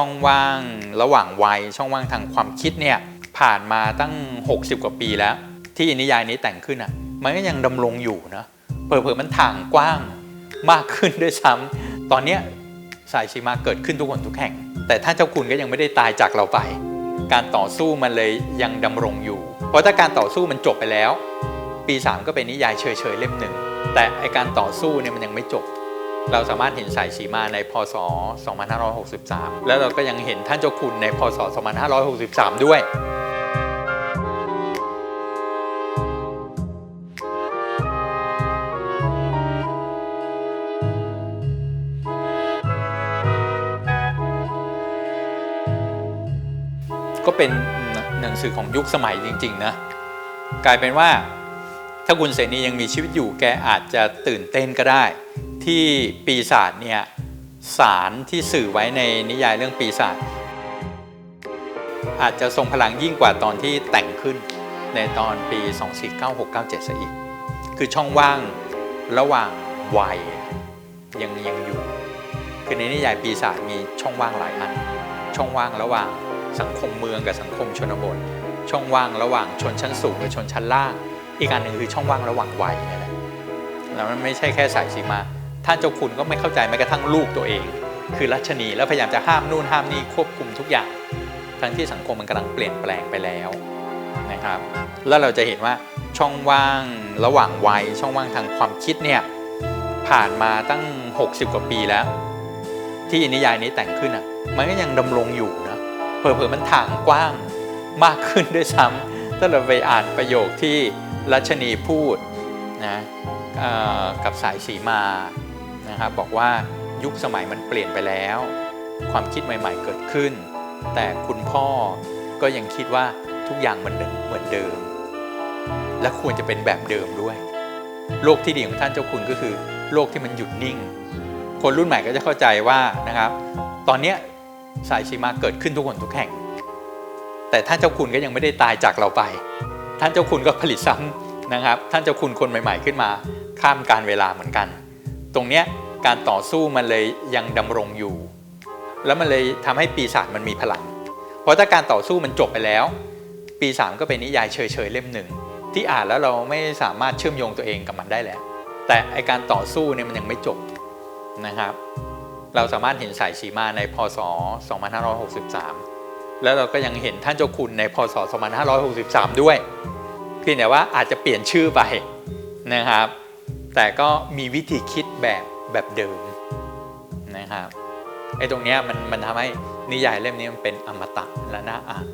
ช่องว่างระหว่างวัย ช่องว่างทางความคิดเนี่ยผ่านมาตั้ง 60 กว่าปีแล้ว ที่นิยายนี้แต่งขึ้นอะมันก็ยังดำรงอยู่นะเผลอๆมันถ่างกว้างมากขึ้นด้วยซ้ำตอนเนี้สายชีมาเกิดขึ้นทุกคนทุกแห่ง แต่ท่านเจ้าคุณก็ยังไม่ได้ตายจากเราไป การต่อสู้มันเลยยังดำรงอยู่ เพราะถ้าการต่อสู้มันจบไปแล้ว ปี 3 ก็เป็นนิยายเฉยๆเล่มหนึ่งแต่ไอการต่อสู้เนี่ยมันยังไม่จบ เราสามารถเห็นสายสีมาในพศ 2563 แล้วเราก็ยังเห็นท่านเจ้าคุณในพศ 2563 ด้วยก็เป็นหนังสือของยุคสมัยจริง ๆ นะ กลายเป็นว่าถ้าคุณเสนียังมีชีวิตอยู่แกอาจจะตื่นเต้นก็ได้ ที่ปีศาจเนี่ยสารที่สื่อไว้ในนิยายเรื่องปีศาจอาจจะทรงพลังยิ่งกว่าตอนที่แต่งขึ้นในตอนปี 249697ซะอีก คือช่องว่างระหว่างวัยยังยังอยู่ คือในนิยายปีศาจมีช่องว่างหลายอัน ช่องว่างระหว่างสังคมเมืองกับสังคมชนบท ช่องว่างระหว่างชนชั้นสูงกับชนชั้นล่าง อีกอันหนึ่งคือช่องว่างระหว่างวัยนี่แหละแล้วมันไม่ใช่แค่สายสีมา ท่านเจ้าคุณก็ไม่เข้าใจแม้กระทั่งลูกตัวเอง คือรัชนีแล้วพยายามจะห้ามนู่นห้ามนี่ควบคุมทุกอย่าง ทั้งที่สังคมมันกำลังเปลี่ยนแปลงไปแล้วนะครับแล้วเราจะเห็นว่าช่องว่างระหว่างวัยช่องว่างทางความคิดเนี่ยผ่านมาตั้ง 60 กว่าปีแล้ว ที่นิยายนี้แต่งขึ้นอะมันก็ยังดำรงอยู่นะเผลอๆมันถ่างกว้างมากขึ้นด้วยซ้ำถ้าเราไปอ่านประโยคที่รัชนีพูดนะกับสายสีมา นะครับบอกว่ายุคสมัยมันเปลี่ยนไปแล้ว ความคิดใหม่ ๆ เกิดขึ้น แต่คุณพ่อก็ยังคิดว่าทุกอย่างมันเหมือนเดิม และควรจะเป็นแบบเดิมด้วย โลกที่ดีของท่านเจ้าคุณก็คือ โลกที่มันหยุดนิ่ง คนรุ่นใหม่ก็จะเข้าใจว่านะครับ ตอนนี้สายชีมาเกิดขึ้นทุกคนทุกแห่ง แต่ท่านเจ้าคุณก็ยังไม่ได้ตายจากเราไป ท่านเจ้าคุณก็ผลิตซ้ำนะครับ ท่านเจ้าคุณคนใหม่ ๆ ขึ้นมา ข้ามการเวลาเหมือนกัน ตรงเนี้ย การต่อสู้มันเลยยังดำรงอยู่ แล้วมันเลยทำให้ปีศาจมันมีพลัง เพราะถ้าการต่อสู้มันจบไปแล้ว ปีสามก็เป็นนิยายเฉยๆเล่มหนึ่งที่อ่านแล้วเราไม่สามารถเชื่อมโยงตัวเองกับมันได้แล้ว แต่ไอการต่อสู้เนี่ยมันยังไม่จบนะครับ เราสามารถเห็นสายสีมาในพศ 2563 แล้วเราก็ยังเห็นท่านเจ้าคุณในพศ 2563 ด้วย เพียงแต่ว่าอาจจะเปลี่ยนชื่อไปนะครับ แต่ก็มีวิธีคิดแบบ แบบเดิมนะครับไอ้ตรงเนี้ยมันมันทำให้นิยายเล่มนี้มันเป็นอมตะและน่าอ่าน